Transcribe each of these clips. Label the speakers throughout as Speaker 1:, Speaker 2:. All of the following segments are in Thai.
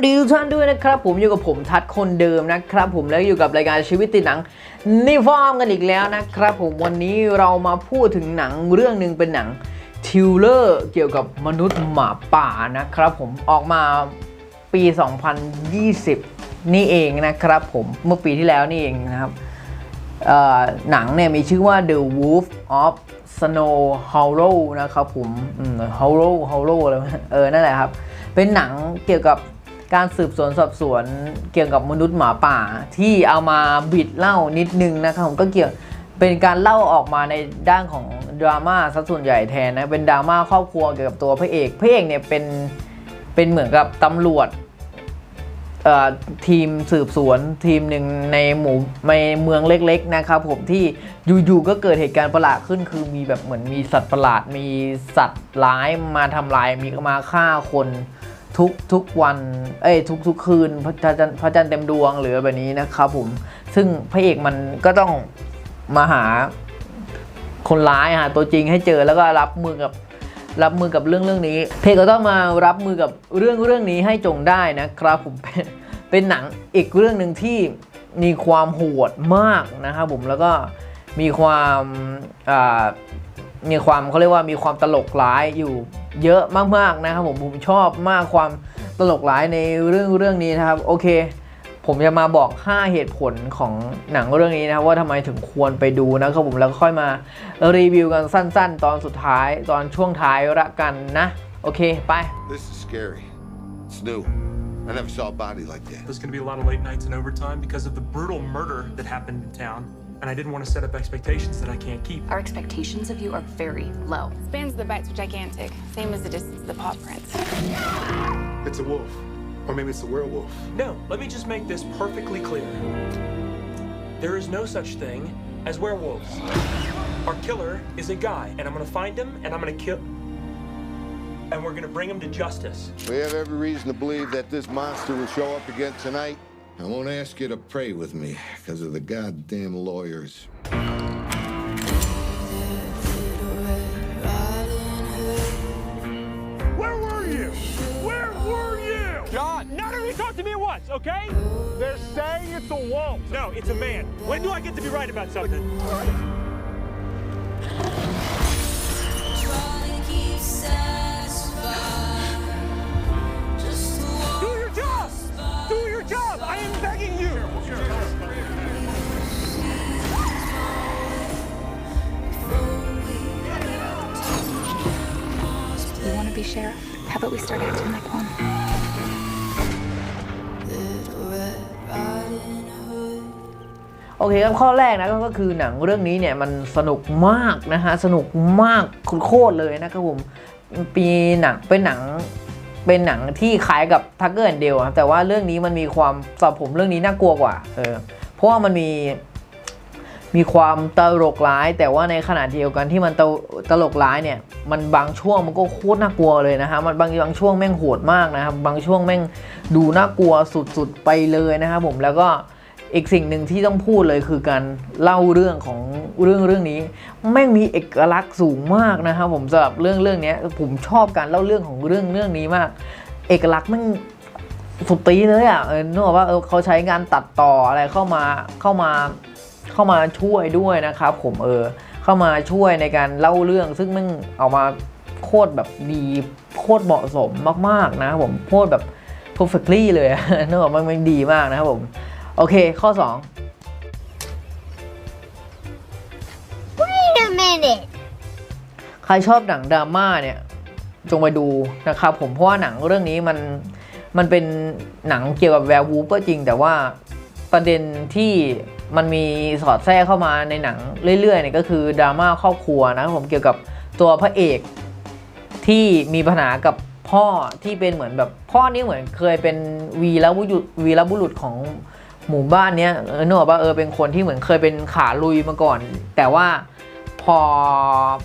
Speaker 1: วัสดีทุกท่านด้วยนะครับ ผมอยู่กับผมทัดคนเดิมนะครับ ผมแล้วอยู่กับรายการชีวิตติดหนังนิฟอร์มกันอีกแล้วนะครับ ผมวันนี้เรามาพูดถึงหนังเรื่องหนึ่งเป็นหนังทิวเลอร์เกี่ยวกับมนุษย์หมาป่านะครับ ผมออกมาปี 2020 นี่เองนะครับ ผมเมื่อปีที่แล้วนี่เองนะครับหนังเนี่ยมีชื่อว่า The Wolf of Snow Hollow นะครับผม Hollow Hollow อะไรวะเออนั่นแหละครับ เป็นหนังเกี่ยวกับ การสืบสวนสอบสวนเกี่ยวกับมนุษย์หมาป่า ที่เอามาบิดเล่านิดนึงนะครับผมก็เกี่ยวเป็นการเล่าออกมาในด้านของดราม่าซะส่วนใหญ่แทนนะเป็นดราม่าครอบครัวเกี่ยวกับตัวพระเอกพระเอกเนี่ยเป็นเป็นเหมือนกับตำรวจทีมสืบสวนทีมหนึ่งในหมู่ในเมืองเล็กๆนะครับผมที่อยู่ๆก็เกิดเหตุการณ์ประหลาดขึ้น คือมีแบบเหมือนมีสัตว์ประหลาดมีสัตว์ร้ายมาทำลายมีมาฆ่าคน ทุกทุกวันเอ้ยทุกทุกคืนพระจันทร์พระจันทร์เต็มดวงหรือแบบนี้นะครับผมซึ่งพระเอกมันก็ต้องมาหาคนร้ายหาตัวจริงให้เจอแล้วก็รับมือกับรับมือกับเรื่องเรื่องนี้ เพจก็ต้องมารับมือกับเรื่องเรื่องนี้ให้จงได้นะครับผมเป็นเป็นหนังอีกเรื่องหนึ่งที่มีความโหดมากนะครับผมแล้วก็มีความอ่า มีความเขาเรียกว่ามีความตลกร้ายอยู่เยอะมากๆนะครับผมผมชอบมากความตลกร้ายในเรื่องเรื่องนี้นะครับโอเค ผมจะมาบอก 5 เหตุผลของหนังเรื่องนี้นะครับว่าทำไมถึงควรไปดูนะครับผมแล้วก็ค่อยมารีวิวกันสั้น ๆ ตอนสุดท้ายตอนช่วงท้ายละกันนะโอเคไป
Speaker 2: This is scary. It's new. I never saw a body like that.
Speaker 3: There's going to be a lot of late nights and overtime because of the brutal murder that happened in town, and I didn't want to set up expectations that I can't keep.
Speaker 4: Our expectations of you are very low.
Speaker 5: Spans of the bites are gigantic, same as the distance of the paw prints.
Speaker 6: It's a wolf. Or maybe it's a werewolf.
Speaker 3: No, let me just make this perfectly clear. There is no such thing as werewolves. Our killer is a guy, and I'm going to find him, and I'm going to kill. And we're going to bring him to justice.
Speaker 2: We have every reason to believe that this monster will show up again tonight. I won't ask you to pray with me because of the goddamn lawyers.
Speaker 7: Where were you? Where were you? John! None of you talk to me at once, okay? They're saying it's a wolf. No, it's a man. When do I get to be right about something? Do
Speaker 5: be sheriff? How about we start acting like one?
Speaker 1: โอเคครับข้อแรกนะก็คือหนังเรื่องนี้เนี่ยมันสนุกมากนะฮะสนุกมากโคตรเลยนะครับผมปีหนังเป็นหนังเป็นหนังที่คล้ายกับทักเกอร์แอนเดลครับแต่ว่าเรื่องนี้มันมีความสำหรับผมเรื่องนี้น่ากลัวกว่าเออเพราะว่ามันมี มีความตลกร้าย แต่ว่าในขณะเดียวกันที่มันตลตลกร้ายเนี่ยมันบางช่วงมันก็โคตรน่ากลัวเลยนะฮะมันบางบางช่วงแม่งโหดมากนะครับบางช่วงแม่งดูน่ากลัวสุดๆไปเลยนะครับผมแล้วก็อีกสิ่งหนึ่งที่ต้องพูดเลยคือการเล่าเรื่องของเรื่องเรื่องนี้ แม่งมีเอกลักษณ์สูงมากนะครับผมสำหรับเรื่องเรื่องนี้ผมชอบการเล่าเรื่องของเรื่องเรื่องนี้มาก เอกลักษณ์แม่งสุดตีเลยอะเออนึกออกว่าเออเขาใช้งานตัดต่ออะไรเข้ามาเข้ามา เข้ามาช่วยด้วยนะครับ ผมเออเข้ามาช่วยในการเล่าเรื่อง ซึ่งแม่งออกมาโคตรแบบดีโคตรเหมาะสมมากๆนะครับผมโคตรแบบ perfectly เลยอะนึกออกมันมันดีมากนะครับผม โอเคข้อ
Speaker 8: Wait a minute.
Speaker 1: 2ใครชอบหนังดราม่าเนี่ย จงไปดูนะครับผมเพราะว่าหนังเรื่องนี้มันมันเป็นหนังเกี่ยวกับแวร์วูฟก็จริง แต่ว่าประเด็นที่ มันมีสอดแทรกเข้ามาในหนังเรื่อยๆเนี่ยก็คือดราม่าครอบครัวนะครับผมเกี่ยวกับตัวพระเอกที่มีปัญหากับพ่อที่เป็นเหมือนแบบพ่อนี่เหมือนเคยเป็นวีรบุรุษวีรบุรุษของหมู่บ้านเนี้ยเออนึกออกป่ะเออเป็นคนที่เหมือนเคยเป็นขาลุยมาก่อน แต่ว่าพอ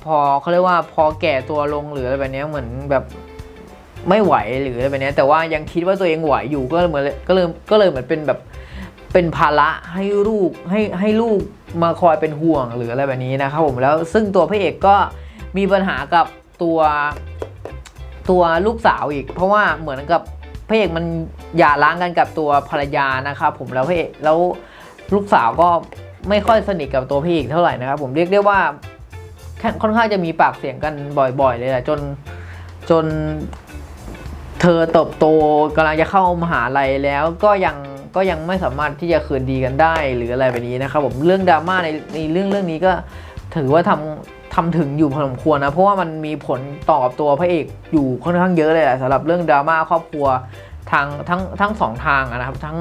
Speaker 1: พอเขาเรียกว่าพอแก่ตัวลงหรืออะไรแบบเนี้ยเหมือนแบบไม่ไหวหรืออะไรแบบเนี้ยแต่ว่ายังคิดว่าตัวเองไหวอยู่ก็เลยเหมือนก็เลยก็เลยเหมือนเป็นแบบ เป็นภาระให้ลูกให้ให้ลูกมาคอยเป็นห่วงหรืออะไรแบบนี้นะครับผมแล้วซึ่งตัวพระเอกก็มีปัญหากับตัวตัวลูกสาวอีก เพราะว่าเหมือนกับพระเอกมันหย่าร้างกันกับตัวภรรยานะครับผมแล้วพระเอกแล้วลูกสาวก็ไม่ค่อยสนิทกับตัวพระเอกเท่าไหร่นะครับผมเรียกได้ว่าแค่ค่อนข้างจะมีปากเสียงกันบ่อยๆ เลยแหละจนจนเธอเติบโตกำลังจะเข้ามหาลัยแล้วก็ยัง ก็ยังไม่สามารถที่จะคืนดีกันได้หรืออะไรแบบนี้นะครับผมเรื่องดราม่าในในเรื่องเรื่องนี้ก็ถือว่าทำทำถึงอยู่พอสมควรนะ เพราะว่ามันมีผลต่อบตัวพระเอกอยู่ค่อนข้างเยอะเลยแหละสำหรับเรื่องดราม่าครอบครัวทางทั้งทั้งสองทางนะครับ ทั้ง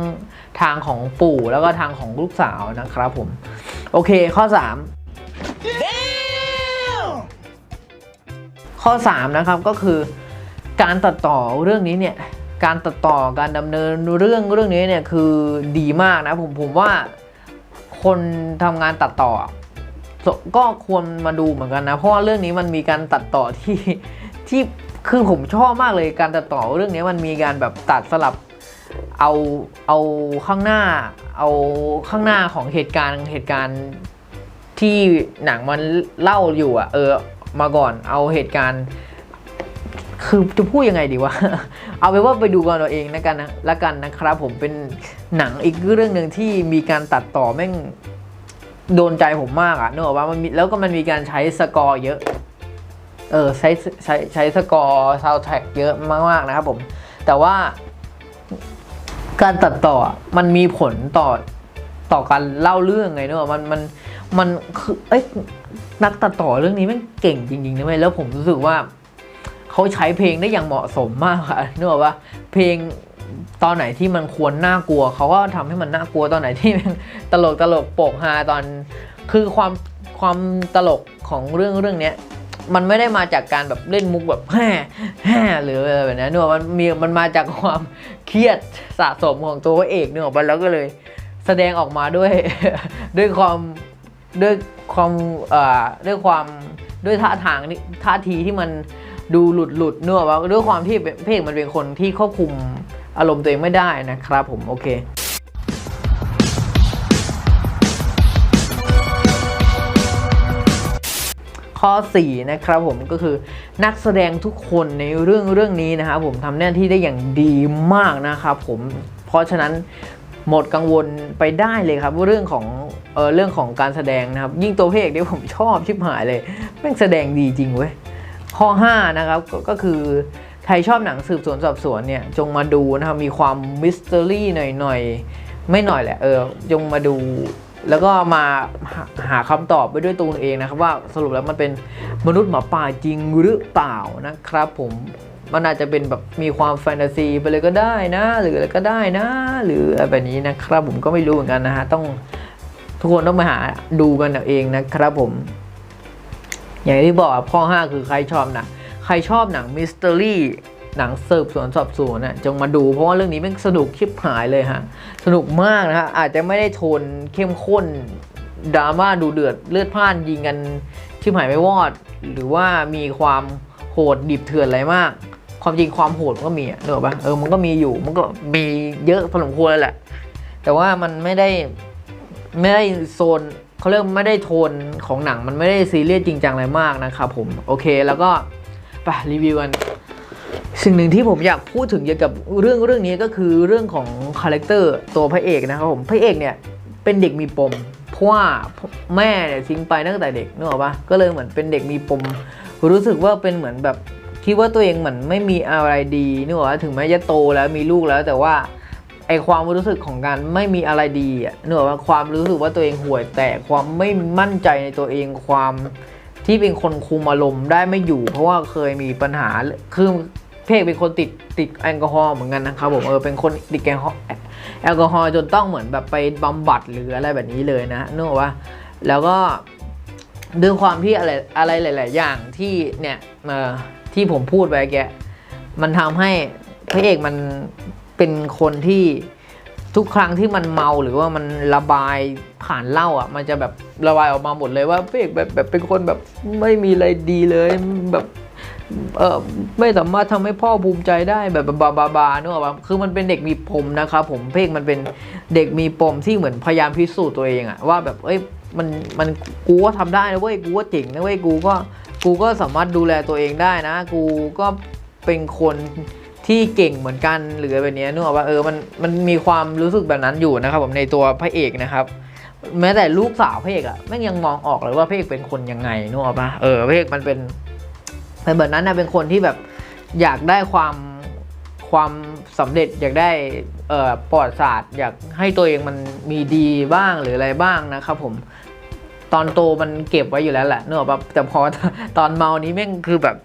Speaker 1: ทางของปู่แล้วก็ทางของลูกสาวนะครับผม โอเคข้อ 3 ข้อ 3 นะครับก็คือการตัดต่อเรื่องนี้เนี่ย การตัดต่อการดำเนินเรื่องเรื่องนี้เนี่ยคือดีมากนะผมผมว่าคนทำงานตัดต่อ ก็ควรมาดูเหมือนกันนะ เพราะว่าเรื่องนี้มันมีการตัดต่อที่ที่คือผมชอบมากเลยการตัดต่อเรื่องนี้มันมีการแบบตัดสลับเอาเอาข้างหน้า เอาข้างหน้าของเหตุการณ์เหตุการณ์ที่หนังมันเล่าอยู่อะเออมาก่อนเอาเหตุการณ์ คือจะพูดยังไงดีวะ เอาไปนว่าไปดูกันเราเองนะกันนะละกันนะครับผมเป็นหนังอีกเรื่องหนึ่งที่มีการตัดต่อแม่งโดนใจผมมากอะนึกออกว่ามันมีแล้วก็มันมีการใช้สกอร์เยอะ เออใช้ใช้ใช้สกอร์ซาวแท็กเยอะมากๆนะครับผม แต่ว่าการตัดต่อมันมีผลต่อต่อการเล่าเรื่องไงเนอะมันมันมันคือเอ้ยนักตัดต่อเรื่องนี้แม่งเก่งจริงๆนะเว้ยแล้วผมรู้สึกว่า เขาใช้เพลงได้อย่างเหมาะสมมากค่ะนึกออกว่าเพลงตอนไหนที่มันควรน่ากลัว เขาก็ทำให้มันน่ากลัวตอนไหนที่มันตลกตลกโปกฮาตอนคือความความตลกของเรื่องเรื่องเนี้ยมันไม่ได้มาจากการแบบเล่นมุกแบบแฮ่แฮ่หรืออะไรแบบนั้นเนกอะมันมีมันมาจากความเครียดสะสมของตัวเอกเนกอะมันแล้วก็เลยแสดงออกมาด้วยด้วยความด้วยความเอ่อด้วยความด้วยท่าทางนี่ท่าทีที่มัน ดูหลุดหลุดเนกอว่าด้วยความที่เพระเอกมันเป็นคนที่ควบคุมอารมณ์ตัวเองไม่ได้นะครับผมโอเคข้อ4นะครับผมก็คือนักแสดงทุกคนในเรื่องเรื่องนี้นะครับผมทำหน้าที่ได้อย่างดีมากนะครับผมเพราะฉะนั้นหมดกังวลไปได้เลยครับเรื่องของเออเรื่องของการแสดงนะครับ ยิ่งตัวเพเอกเนี่ยผมชอบชิบหายเลยแม่งแสดงดีจริงเว้ย ข้อ 5 นะครับก็ก็คือใครชอบหนังสืบสวนสอบสวนเนี่ยจงมาดูนะครับ มีความมิส t ต r รี่หน่อยๆ ไม่หน่อยแหละเออจงมาดูแล้วก็มาหาคำตอบไปด้วยตัวเองนะครับ ว่าสรุปแล้วมันเป็นมนุษย์หมาป่าจริงหรือเปล่านะครับ ผมมันอาจจะเป็นแบบมีความแฟนตาซีไปเลยก็ได้นะ หรืออะไรก็ได้นะ หรืออะไรแบบนี้นะครับ ผมก็ไม่รู้เหมือนกันนะฮะต้องทุกคนต้องไปหาดูกันเอาเองนะครับผม อย่างที่บอกอะข้อ 5 คือใครชอบหนังใครชอบหนังมิส t ต r รี่หนังสืบสวนสอบสวนน่ะจงมาดูเพราะว่าเรื่องนี้มันสนุกชิบหายเลยฮะ สนุกมากนะฮะ อาจจะไม่ได้โทนเข้มข้นดราม่าดูเดือดเลือดพล่านยิงกันชิบหายไม่วอด หรือว่ามีความโหดดิบเถื่อนอะไรมาก ความจริงความโหดมันก็มีอะเนอะปะเออมันก็มีอยู่มันก็มีเยอะพอสมควรเลยแหละ แต่ว่ามันไม่ได้ไม่ได้โซน เขาเรียกไม่ได้โทนของหนังมันไม่ได้ซีเรียสจริงจังอะไรมากนะครับผมโอเคแล้วก็ไปรีวิวกันสิ่งหนึ่งที่ผมอยากพูดถึงเกี่ยวกับเรื่องเรื่องนี้ก็คือเรื่องของคาแรคเตอร์ตัวพระเอกนะครับผมพระเอกเนี่ยเป็นเด็กมีปม เพราะว่าแม่เนี่ยทิ้งไปตั้งแต่เด็กนึกออกปะก็เลยเหมือนเป็นเด็กมีปม รู้สึกว่าเป็นเหมือนแบบคิดว่าตัวเองเหมือนไม่มีอะไรดีนึกออกปะถึงแม้จะโตแล้วมีลูกแล้วแต่ว่า อความรู้สึกของการไม่มีอะไรดีอะเนกอะว่าความรู้สึกว่าตัวเองห่วย แตกความไม่มั่นใจในตัวเองความที่เป็นคนคุมอารมณ์ได้ไม่อยู่ เพราะว่าเคยมีปัญหาคือเพกเป็นคนติดติดแอลกอฮอล์เหมือนกันนะครับผมเออเป็นคนติดแอลกอฮอล์แอลกอฮอล์จนต้องเหมือนแบบไปบำบัดหรืออะไรแบบนี้เลยนะนึกอว่าแล้วก็ด้วยความที่อะไรอะไรหลาย ๆ อย่างที่เนี่ยเออที่ผมพูดไปแกมันทำให้พระเอกมัน เป็นคนที่ทุกครั้งที่มันเมาหรือว่ามันระบายผ่านเหล้าอะ มันจะแบบระบายออกมาหมดเลยว่าพระเอกแบบแบบเป็นคนแบบไม่มีอะไรดีเลยแบบเออไม่สามารถทำให้พ่อภูมิใจได้แบบบาบาบาเนอะปะคือมันเป็นเด็กมีปมนะครับผมเพลงมันเป็นเด็กมีปมที่เหมือนพยายามพิสูจน์ตัวเองอะว่าแบบเอ้ยมันมันกูก็ทำได้นะเว้ยกูก็เจ๋งนะเว้ยกูก็กูก็สามารถดูแลตัวเองได้นะ กูก็เป็นคน ที่เก่งเหมือนกันหรืออะไรแบบเนี้ยนึกออกว่าเออมันมันมีความรู้สึกแบบนั้นอยู่นะครับผมในตัวพระเอกนะครับ แม้แต่ลูกสาวพระเอกอะแม่งยังมองออกเลยว่าพระเอกเป็นคนยังไงนึกออกปะเออพระเอกมันเป็นเป็นแบบนั้นนะเป็นคนที่แบบอยากได้ความความสำเร็จอยากได้เอ่อประวัติศาสตร์ อยากให้ตัวเองมันมีดีบ้างหรืออะไรบ้างนะครับผมตอนโตมันเก็บไว้อยู่แล้วแหละนึกออกปะแต่พอตอนเมานี้แม่งคือแบบ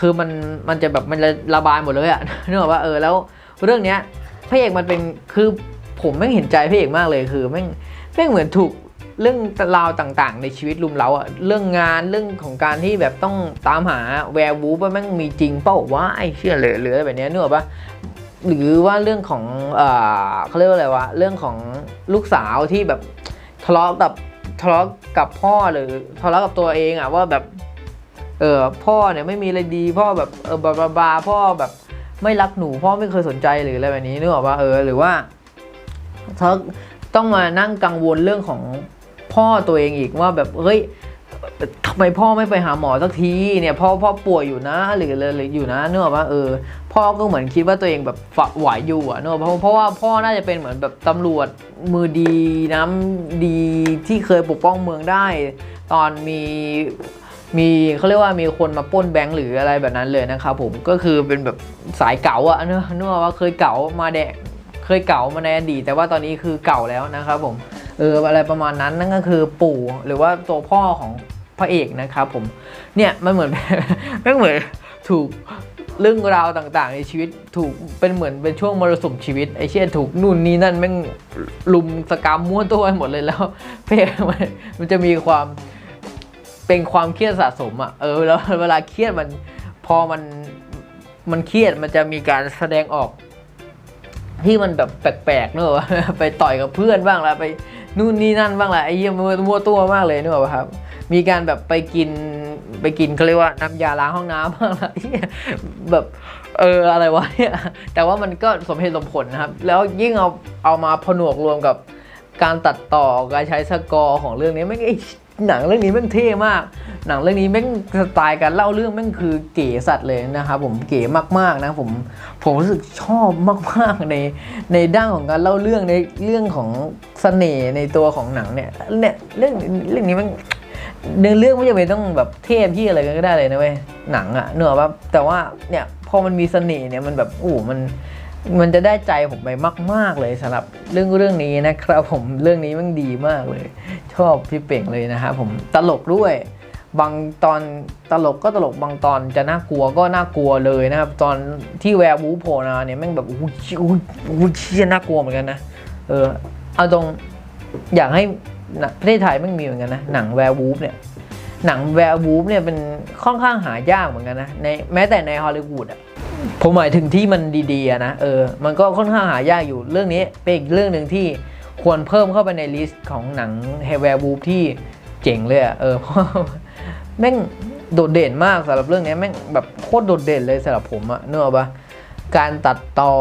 Speaker 1: คือมันมันจะแบบมันระบายหมดเลยอะนึกออกว่าเออแล้วเรื่องเนี้ยพระเอกมันเป็นคือผมแม่งเห็นใจพระเอกมากเลยคือแม่งแม่งเหมือนถูกเรื่องราวต่างๆ ในชีวิตลุมเร้าอะเรื่องงานเรื่องของการที่แบบต้องตามหาแวร์วูฟว่าแม่งมีจริงเปล่าวะไอ้เชื่อเหรืออะไรแบบเนี้ยนึกออกปะหรือว่าเรื่องของเออเขาเรียกว่าอะไรวะเรื่องของลูกสาวที่แบบทะเลาะกับทะเลาะกับพ่อหรือทะเลาะกับตัวเองอะว่าแบบ เออพ่อเนี่ยไม่มีอะไรดีพ่อแบบเออบาบาพ่อแบบไม่รักหนูพ่อไม่เคยสนใจหรืออะไรแบบนี้นึกออกปะเออหรือว่าเขาต้องมานั่งกังวลเรื่องของพ่อตัวเองอีกว่าแบบเฮ้ยทำไมพ่อไม่ไปหาหมอสักทีเนี่ยพ่อพ่อป่วยอยู่นะหรืออะไรหรืออยู่นะนึกออกปะเออ พ่อก็เหมือนคิดว่าตัวเองแบบฝักไหวอยู่อะเนกอะเพราะเพราะว่าพ่อน่าจะเป็นเหมือนแบบตำรวจมือดีน้ำดีที่เคยปกป้องเมืองได้ ตอนมี มีเขาเรียกว่ามีคนมาป้นแบงค์หรืออะไรแบบนั้นเลยนะครับผมก็คือเป็นแบบสายเก๋าอะเนอะนึกอว่าเคยเก๋ามาแดกเคยเก๋ามาในอดีตแต่ว่าตอนนี้คือเก่าแล้วนะครับผมเอออะไรประมาณนั้นนั่นก็คือปู่หรือว่าตัวพ่อของพระเอกนะครับผมเนี่ยมันเหมือนไม่เหมือนถูกเรื่องราวต่างๆ ในชีวิตถูกเป็นเหมือนเป็นช่วงมรสุมชีวิตไอ้เชี่ยถูกนู่นนี่นั่นแม่งลุมสกรรมมั่วตัวไปหมดเลยแล้วเพลงมันจะมีความ เป็นความเครียดสะสมอะเออแล้วเวลาเครียดมันพอมันมันเครียดมันจะมีการแสดงออก ที่มันแบบแปลกๆเนอะไปต่อยกับเพื่อนบ้างละไปนู่นนี่นั่นบ้างละไอ้เหี้ยมัวมัวตัวมากเลยเนอะครับ มีการแบบไปกินไปกินเขาเรียกว่าน้ำยาล้างห้องน้ำบ้างละไอ้เหี้ยแบบเอออะไรวะเนี่ยแต่ว่ามันก็สมเหตุสมผลนะครับ แล้วยิ่งเอาเอามาผนวกรวมกับการตัดต่อการใช้สกอร์ของเรื่องนี้แม่ไอ้ หนังเรื่องนี้แม่งเท่มาก หนังเรื่องนี้แม่งสไตล์การเล่าเรื่องแม่งคือเก๋สัตว์เลยนะครับผมเก๋มากๆนะผมผมรู้สึกชอบมากๆในในด้านของการเล่าเรื่องในเรื่องของเสน่ห์ในตัวของหนังเนี่ยเนี่ยเรื่องเรื่องนี้มันเนื้อเรื่องไม่จำเป็นต้องแบบเทพที่อะไรก็ได้เลยนะเว้ยหนังอะเนกอะว่าแต่ว่าเนี่ยพอมันมีเสน่ห์เนี่ยมันแบบโอ้มัน มันจะได้ใจผมไปมาก ๆ เลยสำหรับเรื่องเรื่องนี้นะครับผมเรื่องนี้มันดีมากเลย ชอบพี่เป่งเลยนะครับผมตลกด้วย บางตอนตลกก็ตลกบางตอนจะน่ากลัวก็น่ากลัวเลยนะครับ ตอนที่แวร์วูโผล่มาเนี่ยแม่งแบบอู้ยอู้ยอู้ยเชี่ยน่ากลัวเหมือนกันนะเออเอาตรงอยากให้ประเทศไทยแม่งมีเหมือนกันนะหนังแวร์วูฟเนี่ยหนังแวร์วูฟเนี่ยเป็นค่อนข้างหายากเหมือนกันนะในแม้แต่ในฮอลลีวูดอะ ผมหมายถึงที่มันดีๆนะเออมันก็ค่อนข้างหายากอยู่เรื่องนี้เป็นอีกเรื่องหนึ่งที่ควรเพิ่มเข้าไปในลิสต์ของหนังเฮเวอร์บูฟที่เจ๋งเลยอะเออเพราะแม่งโดดเด่นมากสำหรับเรื่องนี้แม่งแบบโคตรโดดเด่นเลยสำหรับผมอะเนกอะปะการตัดต่อ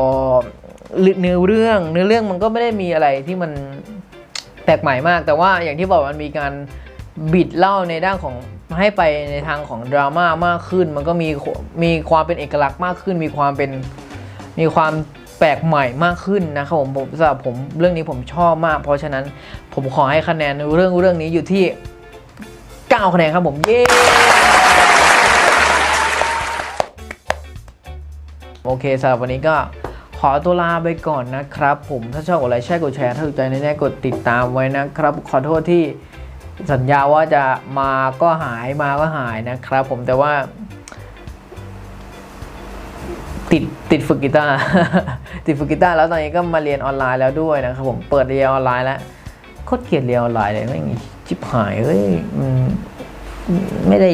Speaker 1: เนื้อเรื่องเนื้อเรื่องมันก็ไม่ได้มีอะไรที่มันแปลกใหม่มาก แต่ว่าอย่างที่บอกมันมีการบิดเล่าในด้านของ ให้ไปในทางของดราม่ามากขึ้น มันก็มีมีความเป็นเอกลักษณ์มากขึ้น มีความเป็นมีความแปลกใหม่มากขึ้นนะครับผมผมสำหรับผมเรื่องนี้ผมชอบมาก เพราะฉะนั้นผมขอให้คะแนนเรื่องเรื่องนี้อยู่ที่ 9 คะแนนครับผมเย้โอเคสำหรับวันนี้ก็ขอตัวลาไปก่อนนะครับ ผมถ้าชอบกดไลค์แชร์กดแชร์ถ้าถูกใจแน่ๆกดติดตามไว้นะครับ ขอโทษที่ สัญญาว่าจะมาก็หายมาก็หายนะครับ ผมแต่ว่า ติดติดฝึกกีตาร์ติดฝึกกีตาร์แล้วตอนนี้ก็มาเรียนออนไลน์แล้วด้วยนะครับ ผมเปิดเรียนออนไลน์แล้วโคตรเกลียดเรียนออนไลน์เลยไม่งชิบหายเฮ้ยมันไม่ได้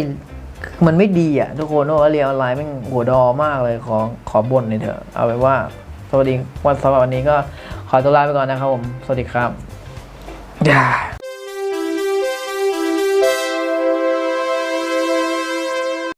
Speaker 1: มันไม่ดีอะทุกคนเพราะว่าเรียนออนไลน์แม่งหัวดอมากเลยขอขอบ่นหน่อยเถอะเอาไว้ว่าสวัสดีวันสำหรับวันนี้ก็ขอตัวลาไปก่อนนะครับผม สวัสดีครับ